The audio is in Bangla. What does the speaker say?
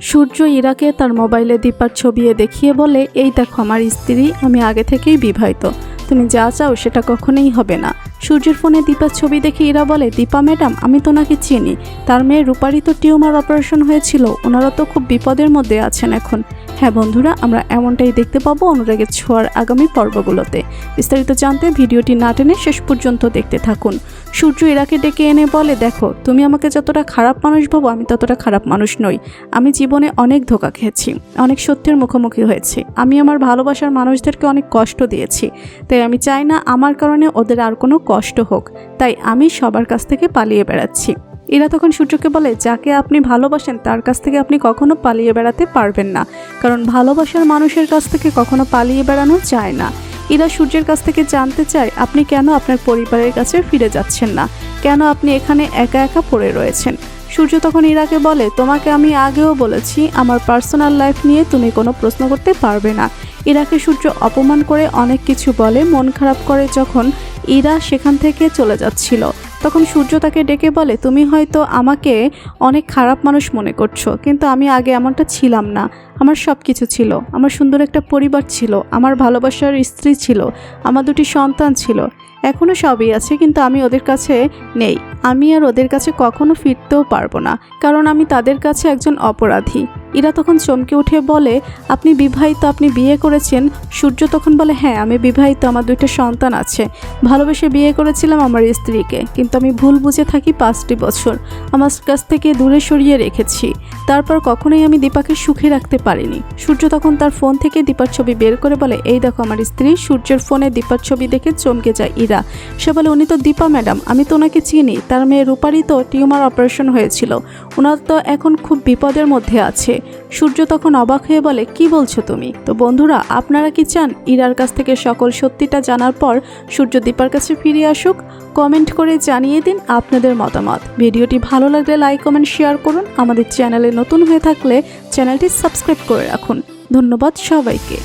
সূর্য ইরাকে তার মোবাইলে দীপার ছবি দেখিয়ে বলে, এই দেখো আমার স্ত্রী, আমি আগে থেকেই বিবাহিত। তুমি যা চাও সেটা কখনোই হবে না। সূর্যের ফোনে দীপার ছবি দেখে ইরা বলে, দীপা ম্যাডাম, আমি তো নাকি চিনি। তার মেয়ে রূপারিত টিউমার অপারেশন হয়েছিল। ওনারা তো খুব বিপদের মধ্যে আছেন এখন। হ্যাঁ বন্ধুরা, আমরা এমনটাই দেখতে পাবো অনুরাগের ছোঁয়ার আগামী পর্বগুলোতে। বিস্তারিত জানতে ভিডিওটি না টেনে শেষ পর্যন্ত দেখতে থাকুন। সূর্য ইরাকে ডেকে এনে বলে, দেখো, তুমি আমাকে যতটা খারাপ মানুষ ভাবো, আমি ততটা খারাপ মানুষ নই। আমি জীবনে অনেক ধোকা খেয়েছি, অনেক সত্যের মুখোমুখি হয়েছি। আমি আমার ভালোবাসার মানুষদেরকে অনেক কষ্ট দিয়েছি। তাই আমি চাই না আমার কারণে ওদের আর কোনো কষ্ট হোক। তাই আমি সবার কাছ থেকে পালিয়ে বেড়াচ্ছি। এরা তখন সূর্যকে বলে, যাকে আপনি ভালোবাসেন, তার কাছ থেকে আপনি কখনো পালিয়ে বেড়াতে পারবেন না। কারণ ভালোবাসার মানুষের কাছ থেকে কখনো পালিয়ে বেড়ানো যায় না। ইরা সূর্যের কাছ থেকে জানতে চায়, আপনি কেন আপনার পরিবারের কাছে ফিরে যাচ্ছেন না? কেন আপনি এখানে একা একা পড়ে রয়েছেন? সূর্য তখন ইরাকে বলে, তোমাকে আমি আগেও বলেছি, আমার পার্সোনাল লাইফ নিয়ে তুমি কোনো প্রশ্ন করতে পারবে না। ইরাকে সূর্য অপমান করে অনেক কিছু বলে, মন খারাপ করে যখন ইরা সেখান থেকে চলে যাচ্ছিল। তখন সূর্য তাকে ডেকে বলে, তুমি হয়তো আমাকে অনেক খারাপ মানুষ মনে করছ, কিন্তু আমি আগে এমনটা ছিলাম না। আমার সব কিছু ছিল। আমার সুন্দর একটা পরিবার ছিল। আমার ভালোবাসার স্ত্রী ছিল। আমার দুটি সন্তান ছিল। এখনও সবই আছে, কিন্তু আমি ওদের কাছে নেই। আমি আর ওদের কাছে কখনো ফিরতেও পারব না, কারণ আমি তাদের কাছে একজন অপরাধী। ইরা তখন চমকে উঠে বলে, আপনি বিবাহিত, আপনি বিয়ে করেছেন? সূর্য তখন বলে হ্যাঁ আমি বিবাহিত, আমার দুইটা সন্তান আছে। ভালোবেসে বিয়ে করেছিলাম আমার স্ত্রীকে, কিন্তু আমি ভুল বুঝে থাকি পাঁচটি বছর। আমার কাছ থেকে দূরে সরিয়ে রেখেছি। তারপর কখনোই আমি দীপাকে সুখে রাখতে পারিনি। সূর্য তখন তার ফোন থেকে দীপার ছবি বের করে বলে, এই দেখো, আমার স্ত্রী। সূর্যের ফোনে দীপার ছবি দেখে চমকে যায় ইরা। সে বলে, উনি তো দীপা, ম্যাডাম, আমি তো ওনাকে চিনি। তার মেয়ে রূপারই তো টিউমার অপারেশন হয়েছিল। ওনার তো এখন খুব বিপদের মধ্যে আছে। সূর্য তখন অবাক হয়ে বলে, কি বলছো তুমি? তো বন্ধুরা, আপনারা কি চান ইরার কাছ থেকে সকল সত্যিটা জানার পর সূর্য দীপার কাছে ফিরে আসুক? কমেন্ট করে জানিয়ে দিন আপনাদের মতামত। ভিডিওটি ভালো লাগলে লাইক, কমেন্ট, শেয়ার করুন। আমাদের চ্যানেলে নতুন হয়ে থাকলে চ্যানেলটি সাবস্ক্রাইব করে রাখুন। ধন্যবাদ সবাইকে।